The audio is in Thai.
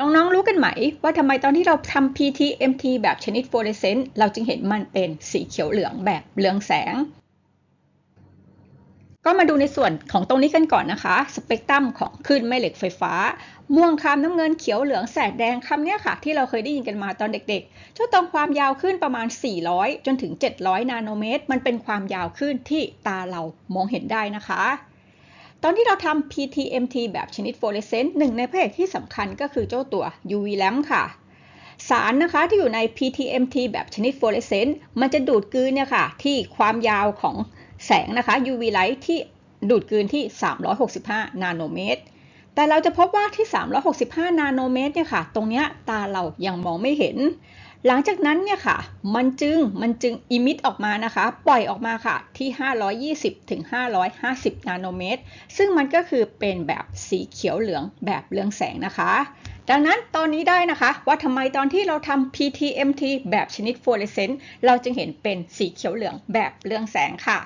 น้องๆ รู้กันไหม ว่าทำไมตอนที่เราทำ PTMT แบบชนิดฟลูออเรสเซนต์เราจึงเห็นมันเป็นสีเขียวเหลืองแบบเรืองแสง ก็มาดูในส่วนของตรงนี้กันก่อนนะคะ สเปกตรัมของคลื่นแม่เหล็กไฟฟ้า ม่วงคามน้ำเงินเขียวเหลืองแสดแดงคำเนี้ยค่ะ ที่เราเคยได้ยินกันมาตอนเด็กๆเจ้าตรงความยาวขึ้นประมาณ 400 จนถึง 700 นาโนเมตร มันเป็นความยาวขึ้นที่ตาเรามองเห็นได้นะคะ ตอนที่เราทำ PTMT แบบชนิดฟลูออเรสเซนต์หนึ่งในพระเอกที่สำคัญก็คือเจ้าตัว UV lamp ค่ะ สารนะคะที่อยู่ใน PTMT แบบชนิดฟลูออเรสเซนต์มันจะดูดกลืนเนี่ยค่ะ ที่ความยาวของแสงนะคะ UV light ที่ดูดกลืนที่ 365 นาโนเมตร แต่เราจะพบว่าที่ 365 นาโนเมตรเนี่ยค่ะ ตรงเนี้ยตาเรายังมองไม่เห็น หลังจากนั้นเนี่ยค่ะ มันจึงมันจึงอิมิตออกมานะคะ ปล่อยออกมาค่ะที่ 520ถึง550 นาโนเมตร ซึ่งมันก็คือเป็นแบบสีเขียวเหลืองแบบเรืองแสงนะคะ ดังนั้นตอนนี้ได้นะคะว่าทำไมตอนที่เราทำ PTMT แบบชนิดฟลูออเรสเซนต์เราจึงเห็นเป็นสีเขียวเหลืองแบบเรืองแสงค่ะ